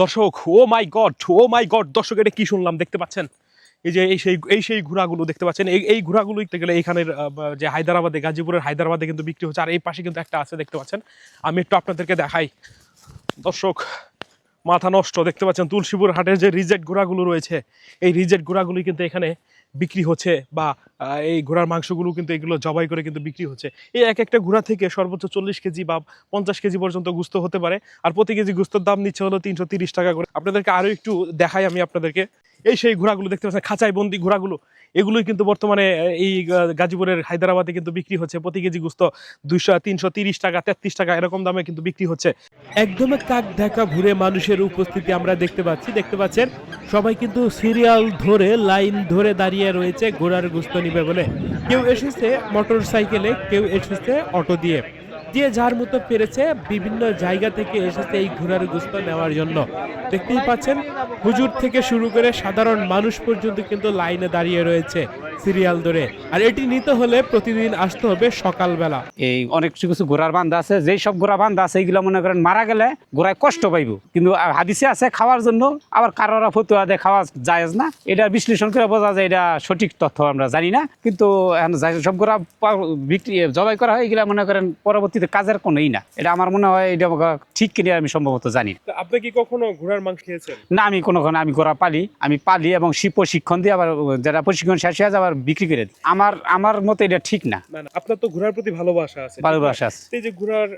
দর্শক, ও মাই গড, ও মাই গড, দর্শক, এটা কি শুনলাম? দেখতে পাচ্ছেন? এই যে, এই সেই এই সেই ঘোড়াগুলো দেখতে পাচ্ছেন। এই এই ঘোড়াগুলো গেলে এখানের যে হায়দ্রাবাদে, গাজীপুরের হায়দ্রাবাদে কিন্তু বিক্রি হচ্ছে। আর এই পাশে কিন্তু একটা আছে, দেখতে পাচ্ছেন? আমি একটু আপনাদেরকে দেখাই। দর্শক, মাথা নষ্ট, দেখতে পাচ্ছেন? তুলসীপুর হাটের যে রিজেক্ট ঘোড়াগুলো রয়েছে, এই রিজেক্ট ঘোড়াগুলি কিন্তু এখানে বিক্রি হচ্ছে বা এই ঘোড়ার মাংসগুলো কিন্তু এগুলো জবাই করে কিন্তু বিক্রি হচ্ছে। এই এক একটা ঘোড়া থেকে সর্বোচ্চ চল্লিশ কেজি বা পঞ্চাশ কেজি পর্যন্ত গুস্ত হতে পারে। আর প্রতি কেজি গুস্তর দাম নিচ্ছে হলো তিনশো টাকা করে। আপনাদেরকে আরও একটু দেখাই আমি আপনাদেরকে। এই সেই ঘোড়াগুলো দেখতে পাচ্ছেন খাঁচাই বন্দি ঘোড়াগুলো। এগুলোই কিন্তু বর্তমানে এই গাজীপুরের হায়দ্রাবাদে কিন্তু বিক্রি হচ্ছে। প্রতি কেজি গুস্ত দুইশো, তিনশো, তিরিশ টাকা, তেত্রিশ টাকা, এরকম দামে কিন্তু বিক্রি হচ্ছে। একদম কাক ঢাকা ঘুরে মানুষের উপস্থিতি আমরা দেখতে পাচ্ছি। দেখতে পাচ্ছেন, সবাই কিন্তু সিরিয়াল ধরে, লাইন ধরে দাঁড়িয়ে রয়েছে, ঘোড়ার গুস্ত নিবে বলে। কেউ এসেছে মোটর সাইকেলে কেউ এসেছে অটো দিয়ে। যে যার মতো পেরেছে, বিভিন্ন জায়গা থেকে এসেছে এই ঘোড়ার গুস্ত নেওয়ার জন্য। দেখতেই পাচ্ছেন, হুজুর থেকে শুরু করে সাধারণ মানুষ পর্যন্ত কিন্তু লাইনে দাঁড়িয়ে রয়েছে। সিরিয়াল ধরে। আর এটি নিতে হলে প্রতিদিন আসতে হবে সকালবেলা। এই অনেক কিছু কিছু ঘোড়ার বান্ধা আছে। যেই সব ঘোড়া বান্ধা আছে এইগুলো মনে করেন মারা গেলে ঘোড়ায় কষ্ট পাইব। কিন্তু হাদিসে আছে খাওয়ার জন্য আবার কারোরা ফতুয়া দিয়ে খাওয়া জায়েজ না। এটা বিশ্লেষণ করে বোঝা যায় এটা সঠিক তথ্য আমরা জানি না। কিন্তু এখন যাই সব ঘোড়া বিক্রি জবাই করা হয় এগুলা মনে করেন পরবর্তীতে কাজের কোনোই না। এটা আমার মনে হয় এটা ঠিক কিনে আমি সম্ভবত জানি আপনি কি কখনো ঘোড়ার মাংস খেয়েছেন? না আমি কোনো আমি ঘোড়া পালি। আমি পালি এবং প্রশিক্ষণ দিয়ে আবার যারা প্রশিক্ষণ শেষ হয়ে যায় আবার বিক্রি করে দিই। আমার আমার মতে এটা ঠিক না। আপনার তো ঘোড়ার প্রতি ভালোবাসা আছে। ভালোবাসা আছে। এই যে ঘোড়ার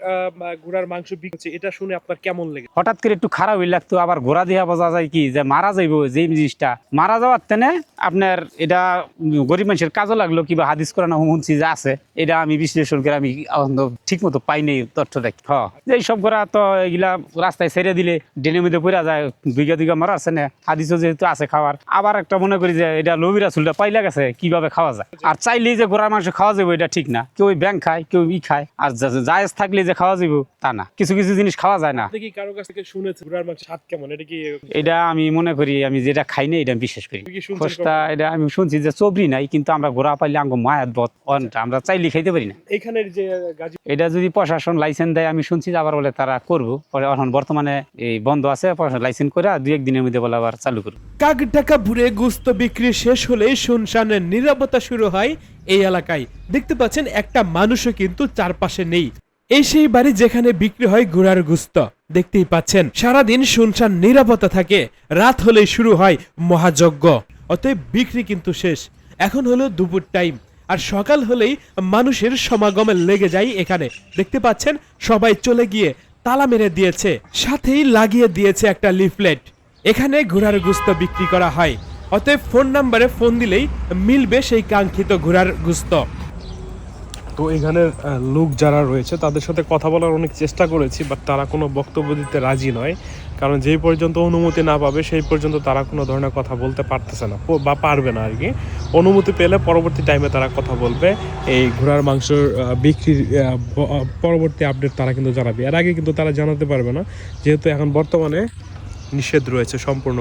ঘোড়ার মাংস বিক্রি হচ্ছে এটা শুনে আপনার কেমন লেগে হঠাৎ করে একটু খারাপ হয়ে লাগতো আবার ঘোড়া দিয়া বোঝা যায় কি যে মারা যাইব যে জিনিসটা। মারা যাওয়ার তেনে আপনার এটা গরিব মানুষের কাজও লাগল কিবা হাদিস করানো হুমুনছি যে আছে এটা আমি বিশ্লেষণ করে আমি ঠিক মতো পাইনি তথ্যটা হ যে সব ঘোড়া তো এগুলা রাস্তায় ছেড়ে দিলে ডেনের মধ্যে পড়া যায় দুইগা দুইগা মারা আছে না হাদিসও যেহেতু আছে খাওয়ার। আবার একটা মনে করি যে এটা লবিরা চুলটা পাইলা গেছে কীভাবে খাওয়া যায়? আর চাইলেই যে ঘোড়ার মাংস খাওয়া যাবে এটা ঠিক না। কেউ ওই ব্যাং খায় কেউ ই খায় আর জায়েজ থাকলে যে খাওয়া যাবে তা না। কিছু কিছু জিনিস খাওয়া যায় না। আপনি কি কারও কাছ থেকে শুনেছেন ঘোড়ার মাংস স্বাদ কেমন? এটা কি এটা আমি মনে করি আমি যেটা খাই না এটা বিশ্বাস করি। খোসটা এটা আমি শুনছি যে চবরি নাই কিন্তু আমরা ঘোরা পাইলে আঙ্গ মায়াত বত অনটা আমরা চাইলে খাইতে পারি না। এখানের যে এটা যদি প্রশাসন লাইসেন্স দেয় আমি শুনছি যে আবার বলে তারা করব। পরে এখন বর্তমানে এই বন্ধ আছে লাইসেন্স করে দুই একদিনের মধ্যে বলে আবার চালু করব। কাক ঢাকা ভুরে গুস্ত বিক্রি শেষ হলেই শুনশানের নিরাপত্তা শুরু হয় এই এলাকায়। দেখতে পাচ্ছেন, একটা মানুষও কিন্তু চারপাশে নেই। এই সেই বাড়ি যেখানে বিক্রি হয় ঘোড়ার গুস্ত। দেখতেই পাচ্ছেন, সারাদিন শুনশান নিরাপত্তা থাকে। রাত হলেই শুরু হয় মহাযজ্ঞ। অতএব বিক্রি কিন্তু শেষ। এখন হলো দুপুর টাইম। আর সকাল হলেই মানুষের সমাগমে লেগে যায় এখানে। দেখতে পাচ্ছেন, সবাই চলে গিয়ে তালা মেরে দিয়েছে। সাথেই লাগিয়ে দিয়েছে একটা লিফলেট। এখানে ঘোড়ার গুস্ত বিক্রি করা হয়। অতএব ফোন নাম্বারে ফোন দিলেই মিলবে সেই কাঙ্ক্ষিত ঘোড়ার গুস্ত। তো এখানে লোক যারা রয়েছে তাদের সাথে কথা বলার অনেক চেষ্টা করেছি বাট তারা কোনো বক্তব্য দিতে রাজি নয়। কারণ যেই পর্যন্ত অনুমতি না পাবে সেই পর্যন্ত তারা কোনো ধরনের কথা বলতে পারতেছে না বা পারবে না আর কি অনুমতি পেলে পরবর্তী টাইমে তারা কথা বলবে এই ঘোড়ার আহ, বিক্রির পরবর্তী আপডেট তারা কিন্তু জানাবে। এর আগে কিন্তু তারা জানাতে পারবে না যেহেতু এখন বর্তমানে নিষেধ রয়েছে সম্পূর্ণ।